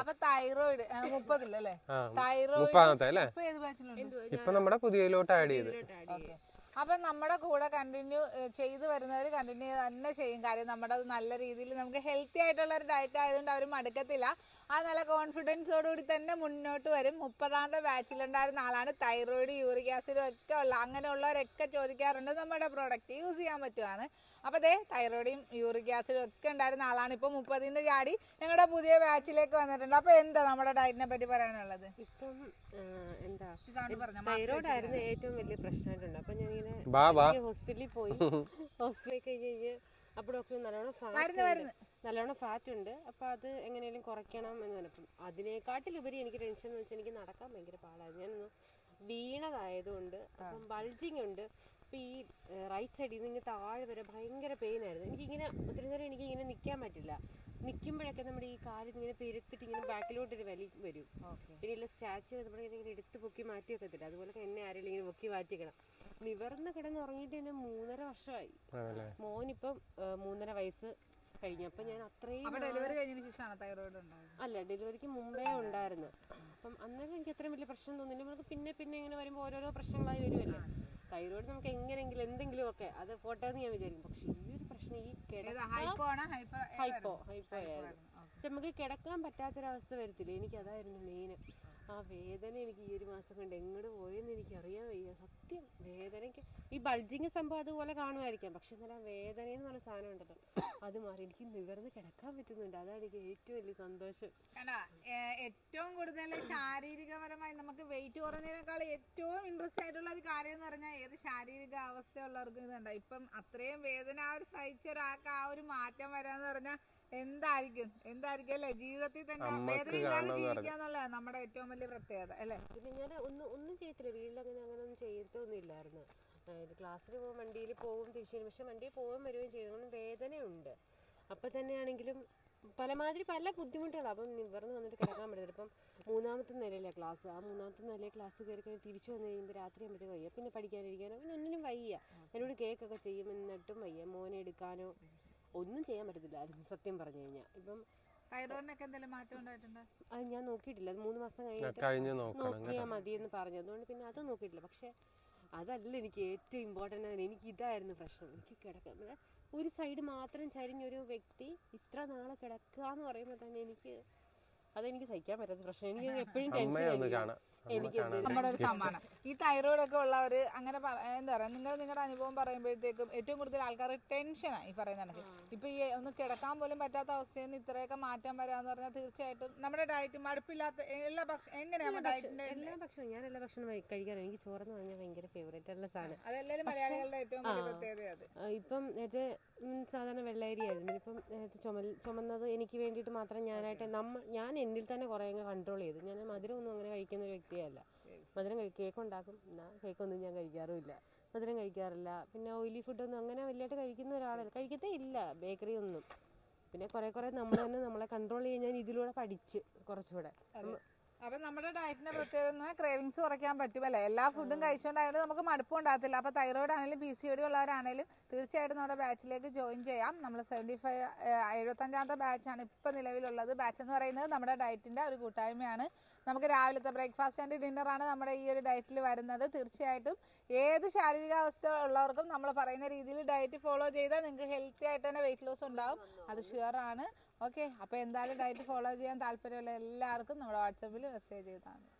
അപ്പൊ തൈറോയിഡ് മുപ്പതില്ലല്ലേ മുപ്പതാമത്തെ അല്ലേ ഇപ്പൊ നമ്മുടെ പുതിയതിലോട്ട് ആഡ് ചെയ്ത്. അപ്പൊ നമ്മുടെ കൂടെ കണ്ടിന്യൂ ചെയ്തു വരുന്നവർ കണ്ടിന്യൂ തന്നെ ചെയ്യും. കാര്യം നമ്മുടെ നല്ല രീതിയിൽ നമുക്ക് ഹെൽത്തി ആയിട്ടുള്ള ഒരു ഡയറ്റ് ആയതുകൊണ്ട് അവർ മടുക്കത്തില്ല. ആ നല്ല കോൺഫിഡൻസോടുകൂടി തന്നെ മുന്നോട്ട് വരും. മുപ്പതാമത്തെ ബാച്ചിലുണ്ടായിരുന്ന ആളാണ്. തൈറോയിഡ് യൂറിക് ആസിഡും ഒക്കെ ഉള്ള അങ്ങനെയുള്ളവരൊക്കെ ചോദിക്കാറുണ്ട്. നമ്മുടെ പ്രോഡക്റ്റ് യൂസ് ചെയ്യാൻ പറ്റുവാണ്. അപ്പോൾ ദേ തൈറോയിഡും യൂറിക് ആസിഡും ഒക്കെ ഉണ്ടായിരുന്ന ആളാണ്. ഇപ്പോൾ മുപ്പതിന്റെ ചാടി ഞങ്ങളുടെ പുതിയ ബാച്ചിലേക്ക് വന്നിട്ടുണ്ട്. അപ്പോൾ എന്താ നമ്മുടെ ഡയറ്റിനെ പറ്റി പറയാനുള്ളത്? ഇപ്പം എന്താ തൈറോയ്ഡ് ആയിരുന്നു ഏറ്റവും വലിയ പ്രശ്നമായിട്ടുണ്ട് അപ്പം ഞാൻ ഇങ്ങനെ ബാ ബാ ഹോസ്പിറ്റലിൽ പോയി. ഹോസ്പിറ്റലിൽ കഴിഞ്ഞ് കഴിഞ്ഞ് അപ്പോൾ ഡോക്ടർ നല്ലോണം. നല്ലോണം ഫാറ്റ് ഉണ്ട്. അപ്പൊ അത് എങ്ങനെയും കുറയ്ക്കണം എന്ന് പറഞ്ഞപ്പം അതിനേക്കാട്ടിലുപരി എനിക്ക് ടെൻഷൻ എന്ന് വെച്ചാൽ എനിക്ക് നടക്കാൻ ഭയങ്കര പാടായിരുന്നു ഞാനൊന്ന് വീണതായതുകൊണ്ട് അപ്പം ബൾജിങ് ഉണ്ട്. അപ്പൊ ഈ റൈറ്റ് സൈഡിൽ നിന്ന് താഴെ വരെ ഭയങ്കര പെയിൻ ആയിരുന്നു. എനിക്കിങ്ങനെ ഒത്തിരി നേരം എനിക്ക് ഇങ്ങനെ നിൽക്കാൻ പറ്റില്ല. നിൽക്കുമ്പോഴൊക്കെ നമ്മുടെ ഈ കാലിൽ ഇങ്ങനെ പെരുത്തിട്ട് ഇങ്ങനെ ബാക്കിലോട്ട് ഒരു വലി വരും. പിന്നെ ഇല്ല സ്റ്റാച്ചു നമ്മൾ ഇങ്ങനെ എടുത്ത് പൊക്കി മാറ്റി വെക്കത്തില്ല. അതുപോലെ എന്നെ ആരെങ്കിലും ഇങ്ങനെ പൊക്കി മാറ്റി വെക്കണം നിവർന്ന് കിടന്ന് ഉറങ്ങിയിട്ട് തന്നെ മൂന്നര വർഷമായി. മോനിപ്പം മൂന്നര വയസ്സ് കഴിഞ്ഞു അപ്പം ഞാൻ അത്രയും ഡെലിവറി കഴിഞ്ഞതിന് ശേഷമാണ് തൈറോയിഡ് അല്ല ഡെലിവറിക്ക് മുമ്പേ ഉണ്ടായിരുന്നു. അപ്പം അന്നേരം എനിക്ക് അത്രയും വലിയ പ്രശ്നം തോന്നില്ല നമുക്ക് പിന്നെ പിന്നെ ഇങ്ങനെ വരുമ്പോൾ ഓരോരോ പ്രശ്നങ്ങളായി വരുമല്ലേ തൈറോയിഡ് നമുക്ക് എങ്ങനെയെങ്കിലും എന്തെങ്കിലും ഒക്കെ അത് പോട്ടെ എന്ന് ഞാൻ വിചാരിക്കും. പക്ഷെ ഈ ഒരു പ്രശ്നം ഈ ഹൈപ്പോ ഹൈപ്പോ ആയിരുന്നു. പക്ഷെ നമുക്ക് കിടക്കാൻ പറ്റാത്തൊരവസ്ഥ വരത്തില്ല. എനിക്ക് അതായിരുന്നു മെയിൻ ആ വേദന എനിക്ക് ഈ ഒരു മാസം കൊണ്ട് എങ്ങോട്ട് പോയെന്ന് എനിക്ക് അറിയാൻ വയ്യ. സത്യം വേദനയ്ക്ക് ഈ ബൾജിങ് സംഭവം അതുപോലെ കാണുമായിരിക്കാം. പക്ഷെ എന്നാൽ ആ വേദന എന്ന് പറഞ്ഞ സാധനം ഉണ്ടല്ലോ അത് മാറി. എനിക്ക് നിവർന്ന് കിടക്കാൻ പറ്റുന്നുണ്ട്. അതാണ് എനിക്ക് ഏറ്റവും വലിയ സന്തോഷം. ഏറ്റവും കൂടുതൽ ശാരീരികപരമായി നമുക്ക് വെയിറ്റ് കുറഞ്ഞതിനേക്കാൾ ഏറ്റവും ഇൻട്രസ്റ്റ് ആയിട്ടുള്ള ഒരു കാര്യം എന്ന് പറഞ്ഞാൽ ഏത് ശാരീരിക അവസ്ഥയുള്ളവർക്കും ഇതുണ്ട് ഇപ്പം അത്രയും വേദന ആ ഒരു സഹിച്ച ഒരാൾക്ക് ആ ഒരു മാറ്റം വരാന്ന് പറഞ്ഞാൽ എന്തായിരിക്കും? എന്തായിരിക്കും അല്ലെ? ജീവിതത്തിൽ തന്നെ അമ്മയ്ക്ക് വേദന ഇല്ലാതെ കാണണമെന്ന് ജീവിക്കുക എന്നുള്ളതാണ് നമ്മുടെ ഏറ്റവും വലിയ പ്രത്യേകത അല്ലേ? പിന്നെ ഞാൻ ഒന്നും ഒന്നും ചെയ്യത്തില്ല. വീട്ടിൽ അങ്ങനെ അങ്ങനെ ഒന്നും ചെയ്യത്തൊന്നുമില്ലായിരുന്നു ക്ലാസ്സിൽ പോകും വണ്ടിയിൽ പോകും തിരിച്ചു വരും പക്ഷെ വണ്ടിയിൽ പോകും വരികയും ചെയ്തു. കാരണം വേദനയുണ്ട്. അപ്പം തന്നെയാണെങ്കിലും പലമാതിരി പല ബുദ്ധിമുട്ടുകളാണ്. അപ്പം നിവർന്ന് വന്നിട്ട് കിടക്കാൻ പറ്റത്തില്ല. ഇപ്പം മൂന്നാമത്തെ നിലയിലെ ക്ലാസ്. ആ മൂന്നാമത്തെ നിലയിലെ ക്ലാസ് കയറി കഴിഞ്ഞ് തിരിച്ചു വന്നു കഴിയുമ്പോൾ രാത്രി ആകുമ്പോഴത്തേക്ക് വയ്യ. പിന്നെ പഠിക്കാനിരിക്കാനോ പിന്നെ ഒന്നിനും വയ്യ. എന്നോട് കേക്കൊക്കെ ചെയ്യും. എന്നിട്ടും വയ്യ. മോനെ എടുക്കാനോ ഒന്നും ചെയ്യാൻ പറ്റത്തില്ലായിരുന്നു സത്യം പറഞ്ഞു കഴിഞ്ഞാൽ ഇപ്പം തൈറോയിഡിനൊക്കെ എന്തെങ്കിലും മാറ്റം ഉണ്ടായിട്ടുണ്ടോ? അത് ഞാൻ നോക്കിയിട്ടില്ല അത് മൂന്ന് മാസം കഴിഞ്ഞിട്ട് നോക്കിയാൽ മതി എന്ന് പറഞ്ഞു. അതുകൊണ്ട് പിന്നെ അത് നോക്കിയിട്ടില്ല. പക്ഷെ അതല്ല എനിക്ക് ഏറ്റവും ഇമ്പോർട്ടന്റ് ആണ് എനിക്ക് ഇതായിരുന്നു പ്രശ്നം. എനിക്ക് കിടക്കാൻ ഒരു സൈഡ് മാത്രം ചരിഞ്ഞൊരു വ്യക്തി ഇത്ര നാളെ കിടക്കുക എന്ന് പറയുമ്പോൾ തന്നെ എനിക്ക് അതെനിക്ക് സഹിക്കാൻ പറ്റാത്ത പ്രശ്നം. എനിക്ക് എപ്പോഴും ടെൻഷൻ എനിക്ക് നമ്മുടെ ഒരു സമ്മാനം. ഈ തൈറോയിഡ് ഒക്കെ ഉള്ളവര് അങ്ങനെ പറ- എന്താ പറയാ നിങ്ങൾ നിങ്ങളുടെ അനുഭവം പറയുമ്പോഴത്തേക്കും ഏറ്റവും കൂടുതൽ ആൾക്കാർ ടെൻഷനാണ് ഈ പറയുന്ന കണക്ക്. ഇപ്പൊ ഈ ഒന്ന് കിടക്കാൻ പോലും പറ്റാത്ത അവസ്ഥയിൽ നിന്ന് ഇത്രയൊക്കെ മാറ്റം വരാന്ന് പറഞ്ഞാൽ തീർച്ചയായിട്ടും നമ്മുടെ ഡയറ്റ് മടുപ്പില്ലാത്ത എല്ലാ ഭക്ഷണം എങ്ങനെയാണ് ഡയറ്റിന്റെ എല്ലാ ഭക്ഷണം ഞാൻ എല്ലാ ഭക്ഷണം കഴിക്കാറുണ്ട്. എനിക്ക് ചോറെന്ന് പറഞ്ഞാൽ ഭയങ്കര ഫേവറേറ്റ് ഉള്ള സാധനം. അതെല്ലാവരും മലയാളികളുടെ ഏറ്റവും വലിയ പ്രത്യേകത അത്. ഇപ്പം നേരത്തെ സാധാരണ വെള്ളരി ആയിരുന്നു. ഇപ്പം ചുമൽ ചുമന്നത് എനിക്ക് വേണ്ടിയിട്ട് മാത്രം ഞാനായിട്ട് നമ്മ ഞാൻ എന്നിൽ തന്നെ കുറേ അങ്ങ് കൺട്രോൾ ചെയ്തു. ഞാൻ മധുരമൊന്നും അങ്ങനെ കഴിക്കുന്ന ഒരു വ്യക്തിയല്ല മധുരം കഴി കേക്ക് ഉണ്ടാക്കും. എന്നാൽ കേക്കൊന്നും ഞാൻ കഴിക്കാറുമില്ല. മധുരം കഴിക്കാറില്ല. പിന്നെ ഓയിലി ഫുഡൊന്നും അങ്ങനെ വലിയായിട്ട് കഴിക്കുന്ന ഒരാളല്ല. കഴിക്കത്തേ ഇല്ല. ബേക്കറി ഒന്നും. പിന്നെ കുറേ കുറേ നമ്മൾ തന്നെ നമ്മളെ കൺട്രോൾ ചെയ്യാൻ ഞാൻ ഇതിലൂടെ പഠിച്ച് കുറച്ചുകൂടെ. അപ്പൊ നമ്മുടെ ഡയറ്റിന്റെ പ്രത്യേകത ക്രേവിങ്സ് കുറയ്ക്കാൻ പറ്റും അല്ലേ? എല്ലാ ഫുഡും കഴിച്ചുകൊണ്ടായതുകൊണ്ട് നമുക്ക് മടുപ്പ് ഉണ്ടാകത്തില്ല. അപ്പൊ തൈറോയിഡ് ആണെങ്കിലും പി സി ഡി ഉള്ളവരാണെങ്കിലും തീർച്ചയായിട്ടും നമ്മുടെ ബാച്ചിലേക്ക് ജോയിൻ ചെയ്യാം. നമ്മൾ സെവന്റി ഫൈവ് എഴുപത്തഞ്ചാമത്തെ ബാച്ചാണ് ഇപ്പൊ നിലവിലുള്ളത്. ബാച്ച് എന്ന് പറയുന്നത് നമ്മുടെ ഡയറ്റിന്റെ ഒരു കൂട്ടായ്മയാണ്. നമുക്ക് രാവിലത്തെ ബ്രേക്ക്ഫാസ്റ്റ് ആൻഡ് ഡിന്നർ ആണ് നമ്മുടെ ഈ ഒരു ഡയറ്റിൽ വരുന്നത്. തീർച്ചയായിട്ടും ഏത് ശാരീരികാവസ്ഥ ഉള്ളവർക്കും നമ്മൾ പറയുന്ന രീതിയിൽ ഡയറ്റ് ഫോളോ ചെയ്താൽ നിങ്ങൾക്ക് ഹെൽത്തി ആയിട്ട് തന്നെ വെയിറ്റ് ലോസ് ഉണ്ടാവും. അത് ഷുവർ ആണ്. ഓക്കെ അപ്പോൾ എന്തായാലും ഡയറ്റ് ഫോളോ ചെയ്യാൻ താല്പര്യമുള്ള എല്ലാവർക്കും നമ്മുടെ വാട്സപ്പിൽ മെസ്സേജ് ചെയ്താൽ മതി.